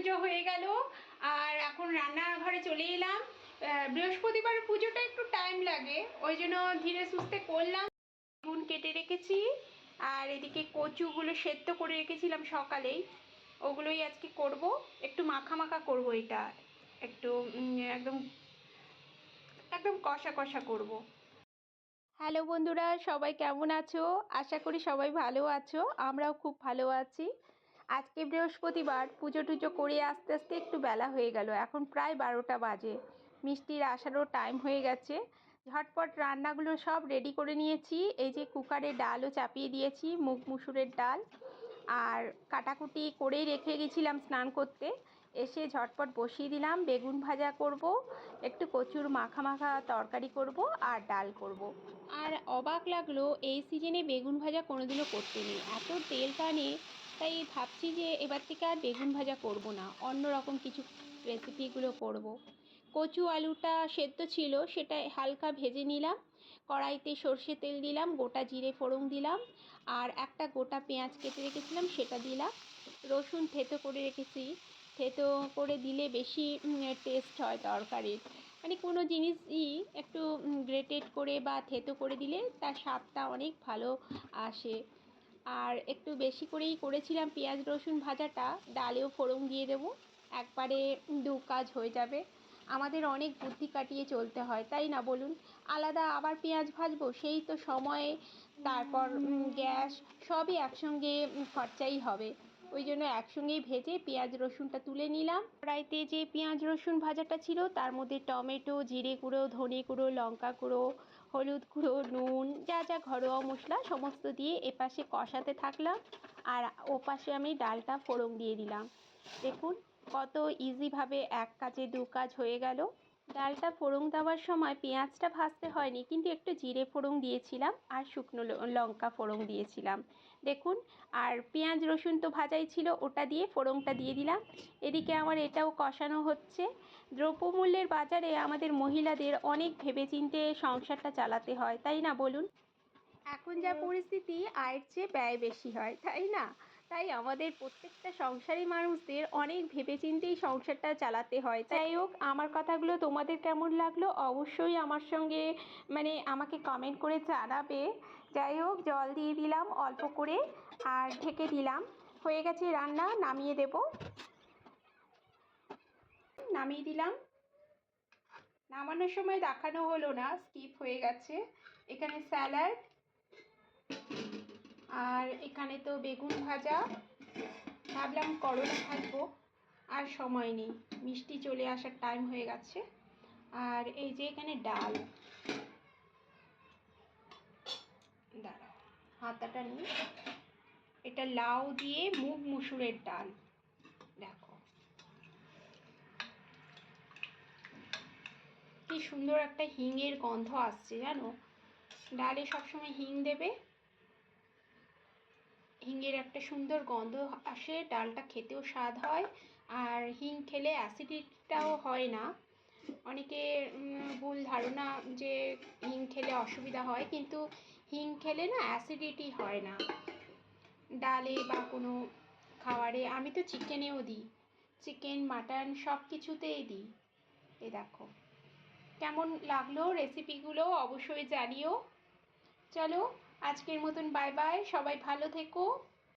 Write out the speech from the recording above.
টুজো হয়ে গেল। আর এখন রান্নাঘরে চলে এলাম। বৃহস্পতিবার পুজোটা একটু টাইম লাগে। ওই জন্য ধীরে সুস্থে করলাম। বেগুন কেটে রেখেছি। আর এদিকে কচুগুলো সেদ্ধ করে রেখেছিলাম সকালেই। ওগুলোই আজকে করব। একটু মাখা মাখা করব এটা। একটু একদম একদম কষা কষা করব। হ্যালো বন্ধুরা, সবাই কেমন আছো? আশা করি সবাই ভালো আছো। আমরাও খুব ভালো আছি। আজকে বৃহস্পতিবার পুজো টুজো করে আস্তে আস্তে একটু বেলা হয়ে গেল। এখন প্রায় বারোটা বাজে। মিষ্টির আসারও টাইম হয়ে গেছে। ঝটপট রান্নাগুলো সব রেডি করে নিয়েছি। এই যে কুকারে ডালও চাপিয়ে দিয়েছি, মুগ মুসুরের ডাল। আর কাটাকুটি করেই রেখে গেছিলাম স্নান করতে। এসে ঝটপট বসিয়ে দিলাম। বেগুন ভাজা করব, একটু কচুর মাখা মাখা তরকারি করব আর ডাল করব। আর অবাক লাগল, এই সিজনে বেগুন ভাজা কোনোদিনও করতে নেই। এত তেল টানে তাই ভাবছি যে এবার থেকে আর বেগুন ভাজা করব না। অন্য রকম কিছু রেসিপিগুলো করব। কচু আলুটা সেদ্ধ ছিল, সেটা হালকা ভেজে নিলাম। কড়াইতে সর্ষে তেল দিলাম, গোটা জিরে ফোড়ন দিলাম, আর একটা গোটা পেঁয়াজ কেটে রেখেছিলাম, সেটা দিলাম। রসুন থেতো করে রেখেছি। থেতো করে দিলে বেশি টেস্ট হয় তরকারির। মানে কোনো জিনিসই একটু গ্রেটেড করে বা থেতো করে দিলে তার স্বাদটা অনেক ভালো আসে। আর একটু বেশি করেই করেছিলাম পেঁয়াজ, রসুন ভাজাটা। ডালেও ফোড়ন দিয়ে দেবো। একবারে দু কাজ হয়ে যাবে। আমাদের অনেক বুদ্ধি কাটিয়ে চলতে হয়, তাই না বলুন? আলাদা আবার পেঁয়াজ ভাজবো, সেই তো সময়ে, তারপর গ্যাস, সবই একসঙ্গে খরচাই হবে। ওই জন্য একসঙ্গেই ভেজে পেঁয়াজ রসুনটা তুলে নিলাম। কড়াইতে যে পেঁয়াজ রসুন ভাজাটা ছিল, তার মধ্যে টমেটো, জিরে গুঁড়ো, ধনে গুঁড়ো, লঙ্কা গুঁড়ো, হলুদ গুঁড়ো, নুন, যা যা ঘরোয়া মশলা সমস্ত দিয়ে এপাশে কষাতে থাকলাম। আর ওপাশে আমি ডালটা ফোড়ন দিয়ে দিলাম। দেখুন কত ইজিভাবে এক কাজে দু কাজ হয়ে গেল। ডালটা ফোড়ন দেওয়ার সময় পেঁয়াজটা ভাজতে হয়নি, কিন্তু একটু জিরে ফোড়ন দিয়েছিলাম আর শুকনো লঙ্কা ফোড়ন দিয়েছিলাম। দেখুন, আর পেঁয়াজ রসুন তো ভাজাই ছিল, ওটা দিয়ে ফোড়নটা দিয়ে দিলাম। এদিকে আমার এটাও কষানো হচ্ছে। দ্রব্যমূল্যের বাজারে আমাদের মহিলাদের অনেক ভেবেচিন্তে সংসারটা চালাতে হয়, তাই না বলুন? এখন যা পরিস্থিতি, আয়ের চেয়ে ব্যয় বেশি হয়, তাই না? তাই আমাদের প্রত্যেকটা সংসারী মানুষদের অনেক ভেবেচিন্তেই সংসারটা চালাতে হয়। যাই হোক, আমার কথাগুলো তোমাদের কেমন লাগল অবশ্যই আমার সঙ্গে মানে আমাকে কমেন্ট করে জানাবে। যাই হোক, জল দিয়ে দিলাম অল্প করে আর ঢেকে দিলাম। হয়ে গেছে রান্না, নামিয়ে দেব। নামিয়ে দিলাম। নামানোর সময় দেখানো হলো না স্কিপ হয়ে গেছে। এখানে স্যালাড আর এখানে তো বেগুন ভাজা, ভাবলাম করলা ভাজবো, আর সময় নেই, মিষ্টি চলে আসার টাইম হয়ে গেছে। আর এই যে এখানে ডাল। দাঁড়াও হাতাটা নিয়ে, এটা লাউ দিয়ে মুগ মুসুরের ডাল, দেখো। কি সুন্দর একটা হিঙের গন্ধ আসছে, জানো? ডালে সবসময় হিং দেবে হিঙের একটা সুন্দর গন্ধ আসে, ডালটা খেতেও স্বাদ হয়, আর হিং খেলে অ্যাসিডিটিটাও হয় না। অনেকে ভুল ধারণা যে হিং খেলে অসুবিধা হয়, কিন্তু হিং খেলে না অ্যাসিডিটি হয় না। ডালে বা কোনো খাবারে আমি তো চিকেনেও দিই। চিকেন মাটন সব কিছুতেই দিই। এই দেখো। কেমন লাগল রেসিপিগুলো অবশ্যই জানিও। চলো আজকের মতন বাই বাই সবাই ভালো থেকো।